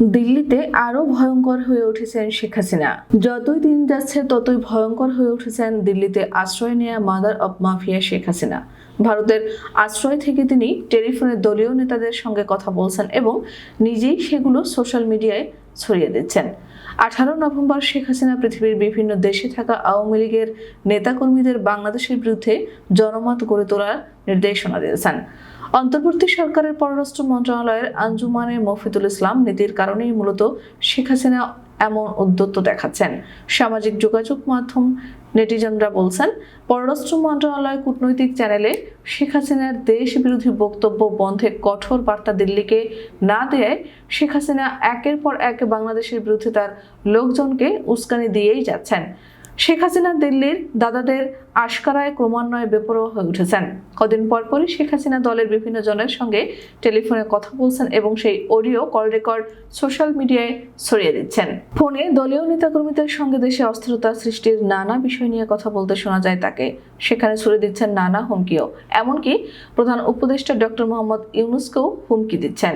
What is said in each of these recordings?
দিল্লিতে আরও ভয়ঙ্কর হয়ে উঠেছেন শেখ হাসিনা। যতই দিন যাচ্ছে, ততই ভয়ঙ্কর হয়ে উঠেছেন দিল্লিতে আশ্রয় নেয়া mother of mafia Sheikh Hasina. ভারতের আশ্রয় থেকে তিনি টেলিফোনে দলীয় নেতাদের সঙ্গে কথা বলছেন এবং নিজেই সেগুলো সোশ্যাল মিডিয়ায় ছড়িয়ে দিচ্ছেন। আঠারো নভেম্বর শেখ হাসিনা পৃথিবীর বিভিন্ন দেশে থাকা আওয়ামী লীগের নেতাকর্মীদের বাংলাদেশের বিরুদ্ধে জনমত গড়ে তোলার নির্দেশনা দিয়েছেন। অন্তর্বর্তী সরকারের পররাষ্ট্র মন্ত্রণালয়ের আঞ্জুমানে মফিদুল ইসলাম নীতির কারণেই মূলত শেখ হাসিনা এমন উদ্যত্ত দেখাচ্ছেন। সামাজিক যোগাযোগ মাধ্যম নেটিজনরা বলছেন, পররাষ্ট্র মন্ত্রণালয় কূটনৈতিক চ্যানেলে শেখ হাসিনার দেশ বিরোধী বক্তব্য বন্ধে কঠোর বার্তা দিল্লিকে না দেয় শেখ হাসিনা একের পর এক বাংলাদেশের বিরুদ্ধে তার লোকজনকে উস্কানি দিয়েই যাচ্ছেন। শেখ হাসিনা দিল্লির দাদাদের আশকারায় ক্রমান্বয়ে বেপরোয়া হয়ে উঠেছেন। কদিন পরপরই শেখ হাসিনা দলের বিভিন্ন জনের সঙ্গে টেলিফোনে কথা বলছেন এবং সেই অডিও কল রেকর্ড সোশ্যাল মিডিয়ায় ছড়িয়ে দিচ্ছেন। ফোনে দলীয় নেতাকর্মীদের সঙ্গে দেশে অস্থিরতা সৃষ্টির নানা বিষয় নিয়ে কথা বলতে শোনা যায় তাকে। সেখানে ছড়িয়ে দিচ্ছেন নানা হুমকিও। এমনকি প্রধান উপদেষ্টা ডক্টর মোহাম্মদ ইউনুসকেও হুমকি দিচ্ছেন।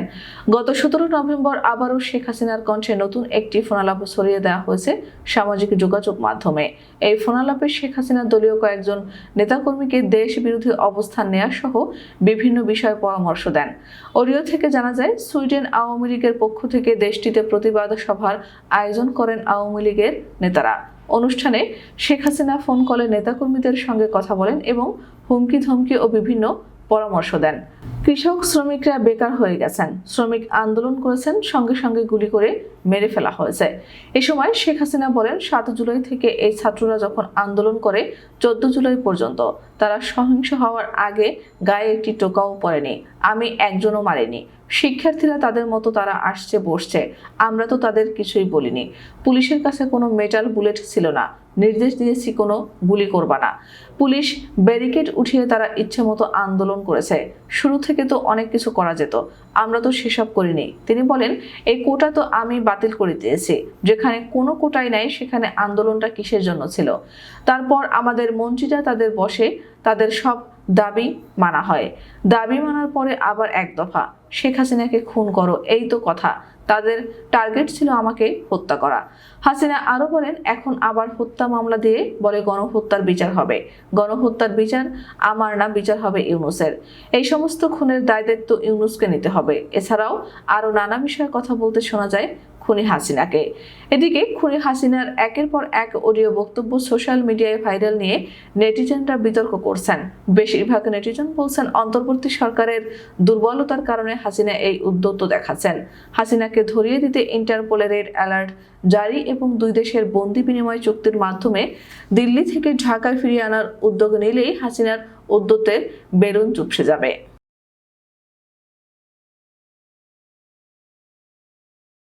গত সতেরো নভেম্বর আবারও শেখ হাসিনার কণ্ঠে নতুন একটি ফোনালাপ ছড়িয়ে দেওয়া হয়েছে সামাজিক যোগাযোগ মাধ্যমে। এই ফোনালাপে শেখ হাসিনা দলীয় কয়েকজন নেতাকর্মীকে দেশ বিরোধী অবস্থান নেয়া সহ বিভিন্ন বিষয়ে পরামর্শ দেন। অডিও থেকে জানা যায়, সুইডেন আওয়ামী লীগের পক্ষ থেকে দেশটিতে প্রতিবাদ সভার আয়োজন করেন আওয়ামী লীগের নেতারা। অনুষ্ঠানে শেখ হাসিনা ফোন কলে নেতাকর্মীদের সঙ্গে কথা বলেন এবং হুমকি ধমকি ও বিভিন্ন পরামর্শ দেন। কৃষক শ্রমিকরা বেকার হয়ে গেছেন। শ্রমিক আন্দোলন করেছেন, সঙ্গে সঙ্গে গুলি করে মেরে ফেলা হয়েছে। এ সময় শেখ হাসিনা বলেন, সাত জুলাই থেকে এই ছাত্ররা যখন আন্দোলন করে, চোদ্দ জুলাই পর্যন্ত তারা সহিংস হওয়ার আগে গায়ে একটি টোকাও পড়েনি, আমি একজনও মারিনি। শিক্ষার্থীরা তাদের মতো তারা আসছে, বসছে, আমরা তো তাদের কিছুই বলিনি। পুলিশের কাছে কোনো মেটাল বুলেট ছিল না, নির্দেশ দিয়েছি কোনো গুলি করবা না। পুলিশ ব্যারিকেড উঠিয়ে তারা ইচ্ছে মতো আন্দোলন করেছে, শুরু থেকে তো অনেক কিছু করা যেত, আমরা তো সেসব করিনি। তিনি বলেন, এই কোটা তো আমি বাতিল করে দিয়েছি, যেখানে কোনো কোটাই নাই, সেখানে আন্দোলনটা কিসের জন্য ছিল? তারপর আমাদের মন্ত্রীরা তাদের বসে তাদের সব দাবি মানা হয়। দাবি মানার পরে আবার এক দফা, শেখ হাসিনাকে খুন করো, এই তো কথা। তাদের টার্গেট ছিল আমাকে হত্যা করা। হাসিনা আরও বলেন, এখন আবার হত্যা মামলা দিয়ে বলে গণহত্যার বিচার হবে। গণহত্যার বিচার আমার না, বিচার হবে ইউনুসের। এই সমস্ত খুনের দায় দায়িত্ব ইউনুসকে নিতে হবে। এছাড়াও আরও নানা বিষয়ে কথা বলতে শোনা যায় খুনি হাসিনাকে। এদিকে খুনি হাসিনার একের পর এক অডিও বক্তব্য সোশ্যাল মিডিয়ায় ভাইরাল নিয়ে নেটিজেনরা বিতর্ক করছেন। বেশিরভাগ নেটিজেন বলছেন অন্তর্বর্তী সরকারের দুর্বলতার কারণে হাসিনা এই উদ্যত্ত দেখাচ্ছেন। হাসিনাকে ধরিয়ে দিতে ইন্টারপোলের অ্যালার্ট জারি এবং দুই দেশের বন্দি বিনিময় চুক্তির মাধ্যমে দিল্লি থেকে ঢাকায় ফিরিয়ে আনার উদ্যোগ নিলেই হাসিনার উদ্যতের বেলুন চুপসে যাবে।